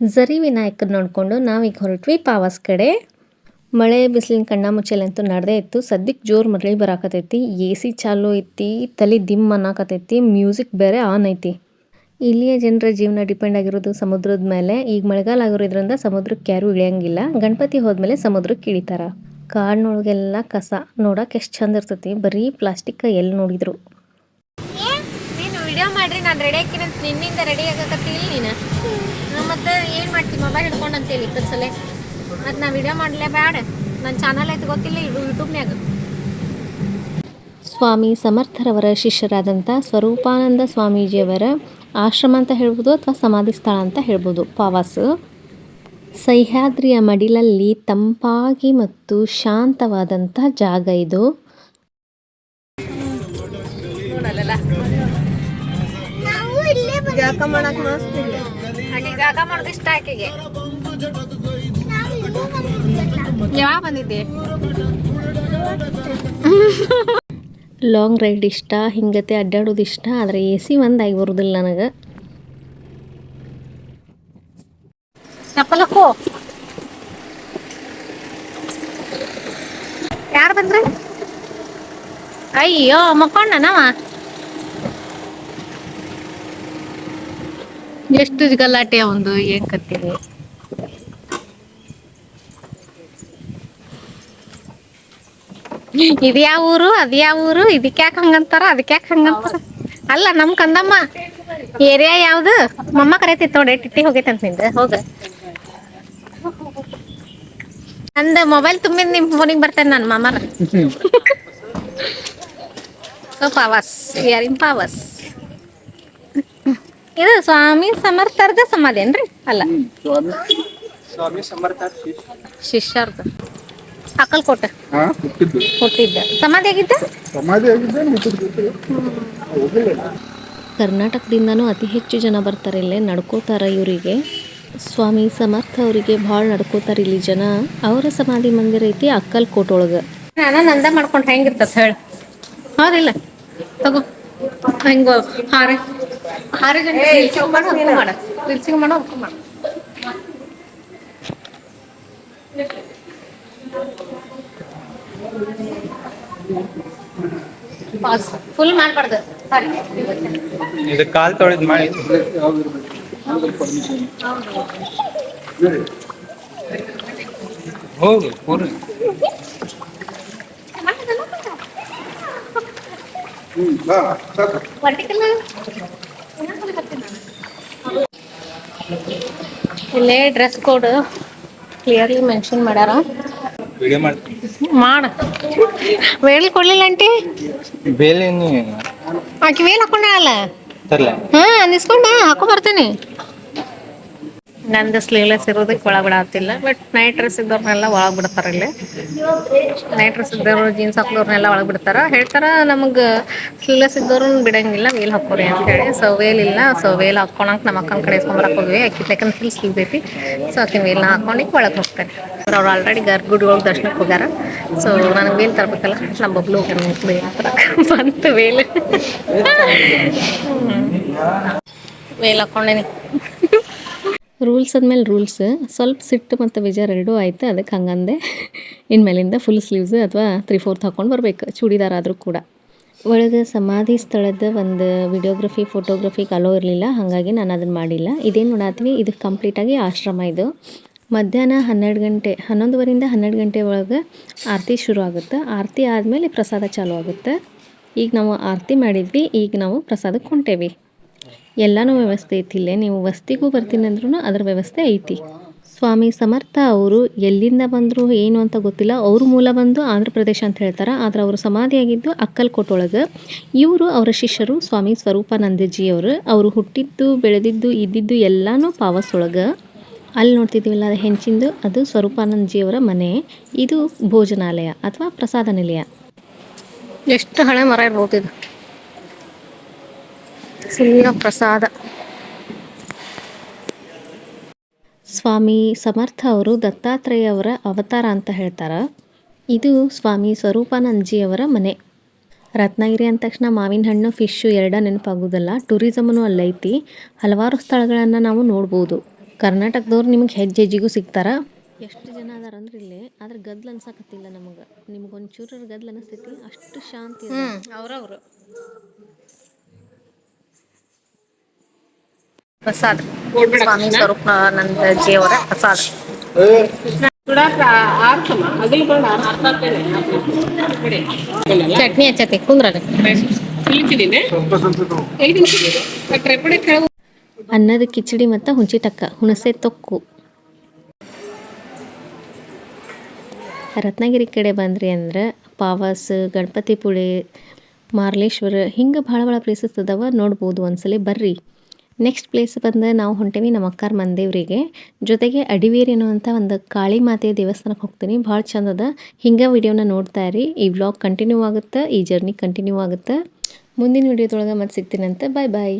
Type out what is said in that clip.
ಝರಿ ವಿನಾಯಕನ ನೋಡಿಕೊಂಡು ನಾವೀಗ ಹೊರಟ್ವಿ ಪಾವಸ್ ಕಡೆ. ಮಳೆ, ಬಿಸಿಲಿನ ಕಣ್ಣ ಮುಚ್ಚಲಂತೂ ನಡೆದೇ ಇತ್ತು. ಸದ್ಯಕ್ಕೆ ಜೋರು ಮರಳಿ ಬರಾಕತೈತಿ ಎ ಸಿ ಚಾಲು ಐತಿ, ತಲೆ ದಿಮ್ ಅನ್ನಕತೈತಿ ಮ್ಯೂಸಿಕ್ ಬೇರೆ ಆನ್ ಐತಿ. ಇಲ್ಲಿಯ ಜನರ ಜೀವನ ಡಿಪೆಂಡ್ ಆಗಿರೋದು ಸಮುದ್ರದ ಮೇಲೆ. ಈಗ ಮಳೆಗಾಲ ಆಗಿರೋದ್ರಿಂದ ಸಮುದ್ರಕ್ಕೆ ಯಾರೂ ಇಳಿಯಂಗಿಲ್ಲ. ಗಣಪತಿ ಹೋದ್ಮೇಲೆ ಸಮುದ್ರಕ್ಕೆ ಇಳಿತಾರ ಕಾಡಿನೊಳಗೆಲ್ಲ ಕಸ ನೋಡಕ್ಕೆ ಎಷ್ಟು ಚಂದ ಇರ್ತೈತಿ. ಬರೀ ಪ್ಲಾಸ್ಟಿಕ್ ಎಲ್ಲಿ ನೋಡಿದ್ರು. ನೀನು ವಿಡಿಯೋ ಮಾಡ್ರಿ. ನಾನು ರೆಡಿ ಹಾಕಿನಂತ ನಿನ್ನಿಂದ ರೆಡಿ ಆಗಕತ್ತಿಲ್ಲ ನೀನು. ಮತ್ತೆ ಏನು ಮಾಡ್ತೀವಿ? ಮೊಬೈಲ್ ಹಿಡ್ಕೊಂಡು ಅಂತೇಳಿ ಸಲ ಮತ್ತು ನಾ ವಿಡಿಯೋ ಮಾಡಲೇ ಬ್ಯಾಡ ನನ್ನ ಚಾನಲ್ ಐತೆ ಗೊತ್ತಿಲ್ಲ ಯೂಟ್ಯೂಬ್ನ್ಯಾಗ ಸ್ವಾಮಿ ಸಮರ್ಥರವರ ಶಿಷ್ಯರಾದಂಥ ಸ್ವರೂಪಾನಂದ ಸ್ವಾಮೀಜಿಯವರ ಆಶ್ರಮ ಅಂತ ಹೇಳ್ಬೋದು ಅಥವಾ ಸಮಾಧಿ ಸ್ಥಳ ಅಂತ ಹೇಳ್ಬೋದು. ಪಾವಾಸ್. ಸಹ್ಯಾದ್ರಿಯ ಮಡಿಲಲ್ಲಿ ತಂಪಾಗಿ ಮತ್ತು ಶಾಂತವಾದಂಥ ಜಾಗ ಇದು. ಮಾಡಕ್ ಮಸ್ತ್ ಆಕೆ ಮಾಡೋದು ಇಷ್ಟ ಆಕೆಗೆ. ಯಾವಾಗ ಬಂದಿದ್ದೆ? ಲಾಂಗ್ ರೈಡ್ ಇಷ್ಟ ಹಿಂಗತೆ ಅಡ್ಡಾಡೋದು ಇಷ್ಟ ಆದರೆ ಎ ಸಿ ಒಂದಾಗಿ ಬರುದಿಲ್ಲ ನನಗೆ. ಚಪ್ಪಲಕ್ಕೋ? ಯಾರು ಬಂದ್ರೆ? ಅಯ್ಯೋ ಮಕ್ಕೊಂಡ ಎಷ್ಟು ಗಲಾಟೆ ಒಂದು ಏನ್ ಕತ್ತೀರಿ ಇದ್ಯಾವ ಊರು? ಅದ್ಯಾವ ಊರು? ಇದಕ್ಕೆ ಯಾಕೆ ಹಂಗಂತಾರ? ಅದಕ್ಕೆ ಯಾಕೆ ಹಂಗಂತಾರ? ಅಲ್ಲ ನಮ್ ಕಂದಮ್ಮ ಏರಿಯಾ ಯಾವ್ದು? ಮಮ್ಮ ಕರೆತಿತ್ತು ನೋಡಿ ಟಿಟ್ಟಿ ಹೋಗೈತಂತ ನಿಂದ. ಹೋಗ. ನಂದ ಮೊಬೈಲ್ ತುಂಬಿದ್ ನಿಮ್ ಫೋನಿಗೆ ಬರ್ತೇನೆ ನಾನು ಮಾಮರ ಪಾವಾಸ್ ಯಾರಿನ್ ಪಾವಸ್ ಇದು ಸ್ವಾಮಿ ಸಮರ್ಥರದ ಸಮಾಧಿ ಏನ್ರಿ? ಅಲ್ಲ. ಸ್ವಾಮಿ. ಹಾಕಲ್ ಸಮರ್ಥ ಶಿಷ್ಯ. ಶಿಷ್ಯರ್ದು ಅಕ್ಕಲ್ಕೋಟೆ ಹಾ ಹುಟ್ಟಿದ್ದು ಸಮಾಧಿ ಆಗಿದ್ದ ಸಮಾಧಿ ಕರ್ನಾಟಕದಿಂದನೂ ಅತಿ ಹೆಚ್ಚು ಜನ ಬರ್ತಾರೆ ಇಲ್ಲೇ ನಡ್ಕೋತಾರ ಇವರಿಗೆ. ಸ್ವಾಮಿ ಸಮರ್ಥ ಅವರಿಗೆ ಭಾಳ ನಡ್ಕೋತಾರ ಇಲ್ಲಿ ಜನ. ಅವರ ಸಮಾಧಿ ಮಂದಿರ ಐತಿ ಅಕ್ಕಲ್ಕೋಟ್ ಒಳಗೆ ನಾನು ನಂದ ಮಾಡ್ಕೊಂಡು ಹೆಂಗಿರ್ತದ ಹೇಳ. ಹೌದಿಲ್ಲ? ತಗೋ. ಹೆಂಗ ಹಾರಿ. ಹಾರಿ ಮಾಡ ರಿಲ್ಸಿಂಗ್ ಮಾಡೋ ಹಕ್ಕು ಮಾಡ ಪಾಸ್ ಫುಲ್ ಮಾಡ್ಬಾರ್ದು ಸಾರಿ ಇದು ಕಾಲ್ ತೊಳೆದ್ ಮಾಡಿ ಹೋಗು ಪೂರ್ಣ ವರ್ಟಿಕಲ್ ಇಲ್ಲೇ ಡ್ರೆಸ್ ಕೋಡ್ ಕ್ಲಿಯರ್ಲಿ ಮೆನ್ಷನ್ ಮಾಡ್ಯಾರ ವಿಡಿಯೋ ಮಾಡ್ತೀನಿ ಮಾಡ ವೇಲ್ ಕೊಡ್ಲಿಲ್ಲ ಆಂಟಿ ಬೇಲೇನು ಆಕಿ ವೇಲ್ ಹಾಕೊಂಡಲ್ಲ ತರ್ಲ ಹಾ ನಿಸ್ಕೊಂಡ ಹಾಕೋ ಬರ್ತೀನಿ ನಂದು ಸ್ಲೀವ್ಲೆಸ್ ಇರೋದಕ್ಕೆ ಒಳಗೆ ಬಿಡತ್ತಿಲ್ಲ ಬಟ್ ನೈಟ್ ಡ್ರೆಸ್ ಇದ್ದವ್ರನ್ನೆಲ್ಲ ಒಳಗೆ ಬಿಡ್ತಾರೆ ಇಲ್ಲಿ. ನೈಟ್ ಡ್ರೆಸ್ ಇದ್ದವ್ರು ಜೀನ್ಸ್ ಹಾಕೋರ್ನೆಲ್ಲ ಒಳಗೆ ಬಿಡ್ತಾರೆ ಹೇಳ್ತಾರೆ ನಮಗೆ ಸ್ಲೀವ್ಲೆಸ್ ಇದ್ದವ್ರು ಬಿಡಂಗಿಲ್ಲ ವೇಲ್ ಹಾಕೋರಿ ಅಂತ ಹೇಳಿ. ಸೊ ವೇಲ್ ಇಲ್ಲ ಸೊ ವೇಲ್ ಹಾಕೊಳಕ್ ನಮ್ಮ ಅಕ್ಕನ ಕಡೆ ಇಸ್ಕೊಂಬರಕ್ಕೆ ಹೋದ್ವಿ. ಅಕ್ಕಿ ಯಾಕಂದ್ರೆ ಫುಲ್ ಸ್ಲೀವ್ ಐತಿ. ಸೊ ಆಕೆ ವೇಲ್ನ ಹಾಕೊಂಡು ಒಳಗೆ ಹೋಗ್ತಾರೆ ಅವ್ರು ಆಲ್ರೆಡಿ ಗರ್ಭಗುಡಿ ಒಳಗೆ ದರ್ಶನಕ್ಕೆ ಹೋಗ್ಯಾರ. ಸೊ ನನಗೆ ವೇಲ್ ತರಬೇಕಲ್ಲ ನಮ್ಮ ಬಬ್ಲು ತರಕ್ಕೆ ಬಂತು ವೇಲ್ ವೇಲ್ ಹಾಕೊಂಡೇನಿ ರೂಲ್ಸ್ ಅಂದಮೇಲೆ ರೂಲ್ಸ್. ಸ್ವಲ್ಪ ಸಿಟ್ಟು ಮತ್ತು ಬೇಜಾರು ಎರಡೂ ಆಯ್ತು, ಅದಕ್ಕೆ ಹಂಗಂದೆ. ಇನ್ಮೇಲಿಂದ ಫುಲ್ ಸ್ಲೀವ್ಸ್ ಅಥವಾ ತ್ರೀ ಫೋರ್ತ್ ಹಾಕ್ಕೊಂಡು ಬರಬೇಕು, ಚೂಡಿದಾರ ಆದರೂ ಕೂಡ. ಒಳಗೆ ಸಮಾಧಿ ಸ್ಥಳದ ಒಂದು ವಿಡಿಯೋಗ್ರಫಿ ಫೋಟೋಗ್ರಫಿಗೆ ಅಲೋ ಇರಲಿಲ್ಲ, ಹಾಗಾಗಿ ನಾನು ಅದನ್ನು ಮಾಡಿಲ್ಲ. ಇದೇನು ನೋಡಾತ್ವಿ ಇದು ಕಂಪ್ಲೀಟಾಗಿ ಆಶ್ರಮ ಇದು. ಮಧ್ಯಾಹ್ನ ಹನ್ನೆರಡು ಗಂಟೆ ಹನ್ನೊಂದುವರಿಂದ ಹನ್ನೆರಡು ಗಂಟೆ ಒಳಗೆ ಆರತಿ ಶುರು ಆಗುತ್ತೆ. ಆರತಿ ಆದಮೇಲೆ ಪ್ರಸಾದ ಚಾಲೂ ಆಗುತ್ತೆ. ಈಗ ನಾವು ಆರತಿ ಮಾಡಿದ್ವಿ, ಈಗ ನಾವು ಪ್ರಸಾದಕ್ಕೆ ಹೊಂಟೇವಿ. ಎಲ್ಲನೂ ವ್ಯವಸ್ಥೆ ಐತಿ ಇಲ್ಲೇ. ನೀವು ವಸ್ತಿಗೂ ಬರ್ತೀನಿ ಅಂದ್ರೂ ಅದರ ವ್ಯವಸ್ಥೆ ಐತಿ. ಸ್ವಾಮಿ ಸಮರ್ಥ ಅವರು ಎಲ್ಲಿಂದ ಬಂದರು ಏನು ಅಂತ ಗೊತ್ತಿಲ್ಲ. ಅವ್ರ ಮೂಲ ಬಂದು ಆಂಧ್ರ ಪ್ರದೇಶ ಅಂತ ಹೇಳ್ತಾರೆ. ಆದರೆ ಅವರು ಸಮಾಧಿಯಾಗಿದ್ದು ಅಕ್ಕಲ್ಕೋಟ್ ಒಳಗೆ ಇವರು ಅವರ ಶಿಷ್ಯರು ಸ್ವಾಮಿ ಸ್ವರೂಪಾನಂದಜಿಯವರು. ಅವರು ಹುಟ್ಟಿದ್ದು, ಬೆಳೆದಿದ್ದು, ಇದ್ದಿದ್ದು ಎಲ್ಲನೂ ಪಾವಸ್ ಒಳಗೆ ಅಲ್ಲಿ ನೋಡ್ತಿದ್ದೀವಲ್ಲ, ಅದು ಹೆಂಚಿಂದು? ಅದು ಸ್ವರೂಪಾನಂದಜಿಯವರ ಮನೆ. ಇದು ಭೋಜನಾಲಯ ಅಥವಾ ಪ್ರಸಾದ ನಿಲಯ. ಎಷ್ಟು ಹಳೆ ಮರ ಇರ್ಬೋದು ಇದು. ಸುಳ್ಳ ಪ್ರಸಾದ. ಸ್ವಾಮಿ ಸಮರ್ಥ ಅವರು ದತ್ತಾತ್ರೇಯ ಅವರ ಅವತಾರ ಅಂತ ಹೇಳ್ತಾರೆ. ಇದು ಸ್ವಾಮಿ ಸ್ವರೂಪಾನಂದಜಿಯವರ ಮನೆ. ರತ್ನಗಿರಿ ಅಂದ ತಕ್ಷಣ ಮಾವಿನ ಹಣ್ಣು ಫಿಶ್ಶು ಎರಡ ನೆನಪಾಗೋದಲ್ಲ ಟೂರಿಸಮ್ನು ಅಲ್ಲೈತಿ ಹಲವಾರು ಸ್ಥಳಗಳನ್ನು ನಾವು ನೋಡ್ಬೋದು. ಕರ್ನಾಟಕದವ್ರು ನಿಮಗೆ ಹೆಜ್ಜೆ ಹೆಜ್ಜೆಗೂ ಸಿಗ್ತಾರ. ಎಷ್ಟು ಜನ ಅದಾರ ಅಂದ್ರೆ ಇಲ್ಲಿ. ಆದ್ರೆ ಗದ್ಲ ಅನ್ಸಕತ್ತಿಲ್ಲ ನಮಗೆ. ನಿಮ್ಗೆ ಒಂಚೂರು ಗದ್ಲ ಅನಿಸ್ತೈತಿ. ಅಷ್ಟು ಶಾಂತಿ ಅವ್ರವ್ರು. ಪ್ರಸಾದ್. ಸ್ವಾಮಿ ಸ್ವರೂಪಾನಂದ ಜಿಯವರ ಪ್ರಸಾದ್. ಚಟ್ನಿ ಹಚ್ಚತಿ ಕುಂದ್ರಿ ಅನ್ನದ ಕಿಚಡಿ ಮತ್ತ ಹುಂಚಿ ಟಕ್ಕ ಹುಣಸೆ ತೊಕ್ಕು. ರತ್ನಗಿರಿ ಕಡೆ ಬಂದ್ರಿ ಅಂದ್ರೆ ಗಣಪತಿ ಪುಳಿ ಮಾರ್ಲೇಶ್ವರ ಹಿಂಗ ಭಾಳ ಭಾಳ ಪ್ಲೇಸಸ್ ಅದಾವ ನೋಡ್ಬೋದು ಒಂದ್ಸಲಿ ಬರ್ರಿ. ನೆಕ್ಸ್ಟ್ ಪ್ಲೇಸ್ ಬಂದು ನಾವು ಹೊಂಟೇವಿ ನಮ್ಮ ಅಕ್ಕಾರ ಮಂದೇವ್ರಿಗೆ ಜೊತೆಗೆ ಅಡಿವೇರಿ ಅನ್ನುವಂಥ ಒಂದು ಕಾಳಿ ಮಾತೆಯ ದೇವಸ್ಥಾನಕ್ಕೆ ಹೋಗ್ತೀನಿ. ಭಾಳ ಚಂದ ಅದ. ಹಿಂಗೆ ವಿಡಿಯೋನ ನೋಡ್ತಾ ಇರಿ. ಈ ವ್ಲಾಗ್ ಕಂಟಿನ್ಯೂ ಆಗುತ್ತೆ? ಈ ಜರ್ನಿ ಕಂಟಿನ್ಯೂ ಆಗುತ್ತೆ? ಮುಂದಿನ ವಿಡಿಯೋದೊಳಗೆ ಮತ್ತೆ ಸಿಗ್ತೀನಂತೆ ಬಾಯ್ ಬಾಯ್